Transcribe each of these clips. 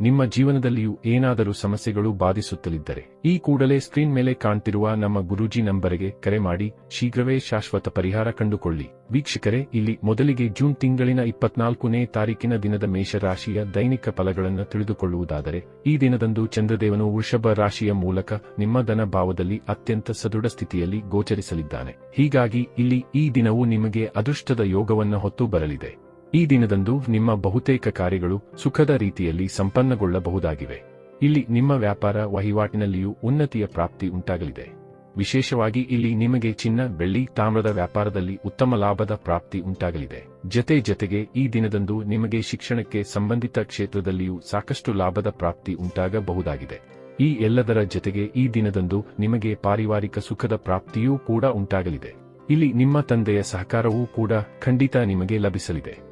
ನಿಮ್ಮ ಜೀವನದಲ್ಲಿಯೂ ಏನಾದರೂ ಸಮಸ್ಯೆಗಳು ಬಾಧಿಸುತ್ತಲಿದ್ದರೆ, ಈ ಕೂಡಲೇ ಸ್ಕ್ರೀನ್ ಮೇಲೆ ಕಾಣ್ತಿರುವ ನಮ್ಮ ಗುರೂಜಿ ನಂಬರಿಗೆ ಕರೆ ಮಾಡಿ, ಶೀಘ್ರವೇ ಶಾಶ್ವತ ಪರಿಹಾರ ಕಂಡುಕೊಳ್ಳಿ. ವೀಕ್ಷಕರೇ, ಇಲ್ಲಿ ಮೊದಲಿಗೆ ಜೂನ್ ತಿಂಗಳಿನ ಇಪ್ಪತ್ನಾಲ್ಕನೇ ತಾರೀಕಿನ ದಿನದ ಮೇಷರಾಶಿಯ ದೈನಿಕ ಫಲಗಳನ್ನು ತಿಳಿದುಕೊಳ್ಳುವುದಾದರೆ, ಈ ದಿನದಂದು ಚಂದ್ರದೇವನು ವೃಷಭ ರಾಶಿಯ ಮೂಲಕ ನಿಮ್ಮ ಧನ ಭಾವದಲ್ಲಿ ಅತ್ಯಂತ ಸದೃಢ ಸ್ಥಿತಿಯಲ್ಲಿ ಗೋಚರಿಸಲಿದ್ದಾನೆ. ಹೀಗಾಗಿ, ಇಲ್ಲಿ ಈ ದಿನವು ನಿಮಗೆ ಅದೃಷ್ಟದ ಯೋಗವನ್ನು ಹೊತ್ತು ಬರಲಿದೆ. ಈ ದಿನದಂದು ನಿಮ್ಮ ಬಹುತೇಕ ಕಾರ್ಯಗಳು ಸುಖದ ರೀತಿಯಲ್ಲಿ ಸಂಪನ್ನಗೊಳ್ಳಬಹುದಾಗಿವೆ. ಇಲ್ಲಿ ನಿಮ್ಮ ವ್ಯಾಪಾರ ವಹಿವಾಟಿನಲ್ಲಿಯೂ ಉನ್ನತಿಯ ಪ್ರಾಪ್ತಿ ಉಂಟಾಗಲಿದೆ. ವಿಶೇಷವಾಗಿ ಇಲ್ಲಿ ನಿಮಗೆ ಚಿನ್ನ, ಬೆಳ್ಳಿ, ತಾಮ್ರದ ವ್ಯಾಪಾರದಲ್ಲಿ ಉತ್ತಮ ಲಾಭದ ಪ್ರಾಪ್ತಿ ಉಂಟಾಗಲಿದೆ. ಜತೆ ಜತೆಗೆ ಈ ದಿನದಂದು ನಿಮಗೆ ಶಿಕ್ಷಣಕ್ಕೆ ಸಂಬಂಧಿತ ಕ್ಷೇತ್ರದಲ್ಲಿಯೂ ಸಾಕಷ್ಟು ಲಾಭದ ಪ್ರಾಪ್ತಿ ಉಂಟಾಗಬಹುದಾಗಿದೆ. ಈ ಎಲ್ಲದರ ಜತೆಗೆ ಈ ದಿನದಂದು ನಿಮಗೆ ಪಾರಿವಾರಿಕ ಸುಖದ ಪ್ರಾಪ್ತಿಯೂ ಕೂಡ ಉಂಟಾಗಲಿದೆ. ಇಲ್ಲಿ ನಿಮ್ಮ ತಂದೆಯ ಸಹಕಾರವೂ ಕೂಡ ಖಂಡಿತ ನಿಮಗೆ ಲಭಿಸಲಿದೆ.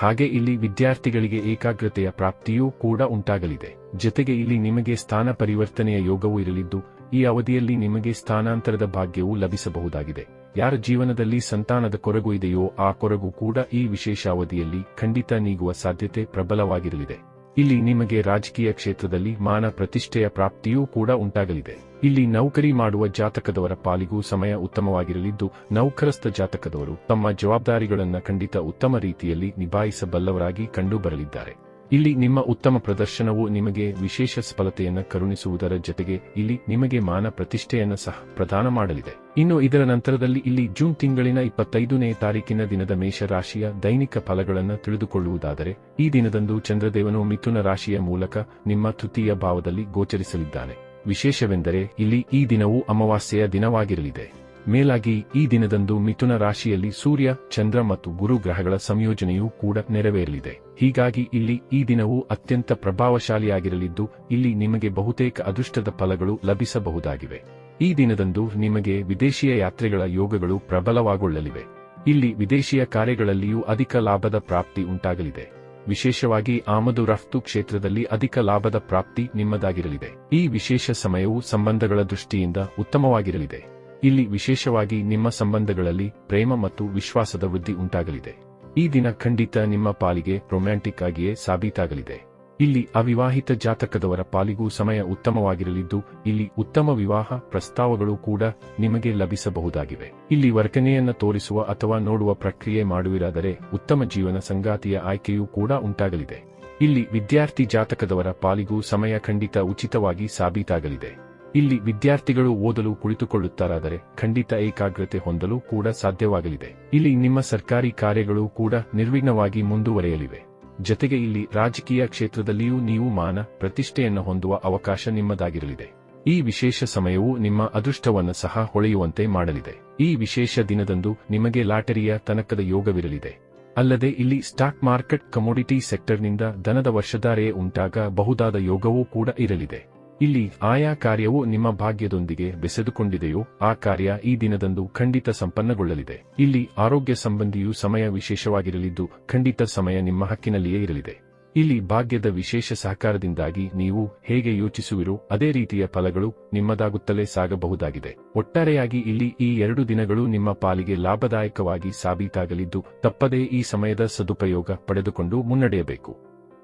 ಹಾಗೆ ಇಲ್ಲಿ ವಿದ್ಯಾರ್ಥಿಗಳಿಗೆ ಏಕಾಗ್ರತೆಯ ಪ್ರಾಪ್ತಿಯೂ ಕೂಡ ಉಂಟಾಗಲಿದೆ. ಜೊತೆಗೆ ಇಲ್ಲಿ ನಿಮಗೆ ಸ್ಥಾನ ಪರಿವರ್ತನೆಯ ಯೋಗವೂ ಇರಲಿದ್ದು, ಈ ಅವಧಿಯಲ್ಲಿ ನಿಮಗೆ ಸ್ಥಾನಾಂತರದ ಭಾಗ್ಯವೂ ಲಭಿಸಬಹುದಾಗಿದೆ. ಯಾರ ಜೀವನದಲ್ಲಿ ಸಂತಾನದ ಕೊರಗು ಇದೆಯೋ ಆ ಕೊರಗು ಕೂಡ ಈ ವಿಶೇಷ ಅವಧಿಯಲ್ಲಿ ಖಂಡಿತ ನೀಗುವ ಸಾಧ್ಯತೆ ಪ್ರಬಲವಾಗಿರಲಿದೆ. ಇಲ್ಲಿ ನಿಮಗೆ ರಾಜಕೀಯ ಕ್ಷೇತ್ರದಲ್ಲಿ ಮಾನ ಪ್ರತಿಷ್ಠೆಯ ಪ್ರಾಪ್ತಿಯೂ ಕೂಡ ಉಂಟಾಗಲಿದೆ. ಇಲ್ಲಿ ನೌಕರಿ ಮಾಡುವ ಜಾತಕದವರ ಪಾಲಿಗೂ ಸಮಯ ಉತ್ತಮವಾಗಿರಲಿದ್ದು, ನೌಕರಸ್ಥ ಜಾತಕದವರು ತಮ್ಮ ಜವಾಬ್ದಾರಿಗಳನ್ನು ಖಂಡಿತ ಉತ್ತಮ ರೀತಿಯಲ್ಲಿ ನಿಭಾಯಿಸಬಲ್ಲವರಾಗಿ ಕಂಡುಬರಲಿದ್ದಾರೆ. ಇಲ್ಲಿ ನಿಮ್ಮ ಉತ್ತಮ ಪ್ರದರ್ಶನವು ನಿಮಗೆ ವಿಶೇಷ ಸ್ಫಲತೆಯನ್ನು ಕರುಣಿಸುವುದರ ಜೊತೆಗೆ ಇಲ್ಲಿ ನಿಮಗೆ ಮಾನ ಪ್ರತಿಷ್ಠೆಯನ್ನು ಸಹ ಪ್ರದಾನ ಮಾಡಲಿದೆ. ಇನ್ನು ಇದರ ನಂತರದಲ್ಲಿ ಇಲ್ಲಿ ಜೂನ್ ತಿಂಗಳಿನ ಇಪ್ಪತ್ತೈದನೇ ತಾರೀಕಿನ ದಿನದ ಮೇಷ ರಾಶಿಯ ದೈನಿಕ ಫಲಗಳನ್ನು ತಿಳಿದುಕೊಳ್ಳುವುದಾದರೆ, ಈ ದಿನದಂದು ಚಂದ್ರದೇವನು ಮಿಥುನ ರಾಶಿಯ ಮೂಲಕ ನಿಮ್ಮ ತೃತೀಯ ಭಾವದಲ್ಲಿ ಗೋಚರಿಸಲಿದ್ದಾನೆ. ವಿಶೇಷವೆಂದರೆ ಇಲ್ಲಿ ಈ ದಿನವು ಅಮಾವಾಸ್ಯೆಯ ದಿನವಾಗಿರಲಿದೆ. ಮೇಲಾಗಿ ಈ ದಿನದಂದು ಮಿಥುನ ರಾಶಿಯಲ್ಲಿ ಸೂರ್ಯ, ಚಂದ್ರ ಮತ್ತು ಗುರು ಗ್ರಹಗಳ ಸಂಯೋಜನೆಯೂ ಕೂಡ ನೆರವೇರಲಿದೆ. ಹೀಗಾಗಿ ಇಲ್ಲಿ ಈ ದಿನವು ಅತ್ಯಂತ ಪ್ರಭಾವಶಾಲಿಯಾಗಿರಲಿದ್ದು, ಇಲ್ಲಿ ನಿಮಗೆ ಬಹುತೇಕ ಅದೃಷ್ಟದ ಫಲಗಳು ಲಭಿಸಬಹುದಾಗಿವೆ. ಈ ದಿನದಂದು ನಿಮಗೆ ವಿದೇಶೀಯ ಯಾತ್ರೆಗಳ ಯೋಗಗಳು ಪ್ರಬಲವಾಗೊಳ್ಳಲಿವೆ. ಇಲ್ಲಿ ವಿದೇಶಿಯ ಕಾರ್ಯಗಳಲ್ಲಿಯೂ ಅಧಿಕ ಲಾಭದ ಪ್ರಾಪ್ತಿ ಉಂಟಾಗಲಿದೆ. ವಿಶೇಷವಾಗಿ ಆಮದು ರಫ್ತು ಕ್ಷೇತ್ರದಲ್ಲಿ ಅಧಿಕ ಲಾಭದ ಪ್ರಾಪ್ತಿ ನಿಮ್ಮದಾಗಿರಲಿದೆ. ಈ ವಿಶೇಷ ಸಮಯವು ಸಂಬಂಧಗಳ ದೃಷ್ಟಿಯಿಂದ ಉತ್ತಮವಾಗಿರಲಿದೆ. ಇಲ್ಲಿ ವಿಶೇಷವಾಗಿ ನಿಮ್ಮ ಸಂಬಂಧಗಳಲ್ಲಿ ಪ್ರೇಮ ಮತ್ತು ವಿಶ್ವಾಸದ ವೃದ್ಧಿ ಉಂಟಾಗಲಿದೆ. ಈ ದಿನ ಖಂಡಿತ ನಿಮ್ಮ ಪಾಲಿಗೆ ರೊಮ್ಯಾಂಟಿಕ್ ಆಗಿಯೇ ಸಾಬೀತಾಗಲಿದೆ. ಇಲ್ಲಿ ಅವಿವಾಹಿತ ಜಾತಕದವರ ಪಾಲಿಗೂ ಸಮಯ ಉತ್ತಮವಾಗಿರಲಿದ್ದು, ಇಲ್ಲಿ ಉತ್ತಮ ವಿವಾಹ ಪ್ರಸ್ತಾವಗಳು ಕೂಡ ನಿಮಗೆ ಲಭಿಸಬಹುದಾಗಿವೆ. ಇಲ್ಲಿ ವರ್ಕನೆಯನ್ನ ತೋರಿಸುವ ಅಥವಾ ನೋಡುವ ಪ್ರಕ್ರಿಯೆ ಮಾಡುವಿರಾದರೆ ಉತ್ತಮ ಜೀವನ ಸಂಗಾತಿಯ ಆಯ್ಕೆಯೂ ಕೂಡ ಉಂಟಾಗಲಿದೆ. ಇಲ್ಲಿ ವಿದ್ಯಾರ್ಥಿ ಜಾತಕದವರ ಪಾಲಿಗೂ ಸಮಯ ಖಂಡಿತ ಉಚಿತವಾಗಿ ಸಾಬೀತಾಗಲಿದೆ. ಇಲ್ಲಿ ವಿದ್ಯಾರ್ಥಿಗಳು ಓದಲು ಕುಳಿತುಕೊಳ್ಳುತ್ತಾರಾದರೆ ಖಂಡಿತ ಏಕಾಗ್ರತೆ ಹೊಂದಲು ಕೂಡ ಸಾಧ್ಯವಾಗಲಿದೆ. ಇಲ್ಲಿ ನಿಮ್ಮ ಸರ್ಕಾರಿ ಕಾರ್ಯಗಳು ಕೂಡ ನಿರ್ವಿಘ್ನವಾಗಿ ಮುಂದುವರೆಯಲಿವೆ. ಜತೆಗೆ ಇಲ್ಲಿ ರಾಜಕೀಯ ಕ್ಷೇತ್ರದಲ್ಲಿಯೂ ನೀವು ಮಾನ ಪ್ರತಿಷ್ಠೆಯನ್ನು ಹೊಂದುವ ಅವಕಾಶ ನಿಮ್ಮದಾಗಿರಲಿದೆ. ಈ ವಿಶೇಷ ಸಮಯವು ನಿಮ್ಮ ಅದೃಷ್ಟವನ್ನು ಸಹ ಹೊಳೆಯುವಂತೆ ಮಾಡಲಿದೆ. ಈ ವಿಶೇಷ ದಿನದಂದು ನಿಮಗೆ ಲಾಟರಿಯ ತನಕದ ಯೋಗವಿರಲಿದೆ. ಅಲ್ಲದೆ ಇಲ್ಲಿ ಸ್ಟಾಕ್ ಮಾರ್ಕೆಟ್ ಕಮೋಡಿಟಿ ಸೆಕ್ಟರ್ನಿಂದ ದನದ ವರ್ಷಧಾರೆಯೇ ಉಂಟಾಗಬಹುದಾದ ಯೋಗವೂ ಕೂಡ ಇರಲಿದೆ. ಇಲ್ಲಿ ಆಯಾ ಕಾರ್ಯವು ನಿಮ್ಮ ಭಾಗ್ಯದೊಂದಿಗೆ ಬೆಸೆದುಕೊಂಡಿದೆಯೋ, ಆ ಕಾರ್ಯ ಈ ದಿನದಂದು ಖಂಡಿತ ಸಂಪನ್ನಗೊಳ್ಳಲಿದೆ. ಇಲ್ಲಿ ಆರೋಗ್ಯ ಸಂಬಂಧಿಯು ಸಮಯ ವಿಶೇಷವಾಗಿರಲಿದ್ದು, ಖಂಡಿತ ಸಮಯ ನಿಮ್ಮ ಹಕ್ಕಿನಲ್ಲಿಯೇ ಇರಲಿದೆ. ಇಲ್ಲಿ ಭಾಗ್ಯದ ವಿಶೇಷ ಸಹಕಾರದಿಂದಾಗಿ ನೀವು ಹೇಗೆ ಯೋಚಿಸುವಿರೋ, ಅದೇ ರೀತಿಯ ಫಲಗಳು ನಿಮ್ಮದಾಗುತ್ತಲೇ ಸಾಗಬಹುದಾಗಿದೆ. ಒಟ್ಟಾರೆಯಾಗಿ ಇಲ್ಲಿ ಈ ಎರಡು ದಿನಗಳು ನಿಮ್ಮ ಪಾಲಿಗೆ ಲಾಭದಾಯಕವಾಗಿ ಸಾಬೀತಾಗಲಿದ್ದು, ತಪ್ಪದೇ ಈ ಸಮಯದ ಸದುಪಯೋಗ ಪಡೆದುಕೊಂಡು ಮುನ್ನಡೆಯಬೇಕು.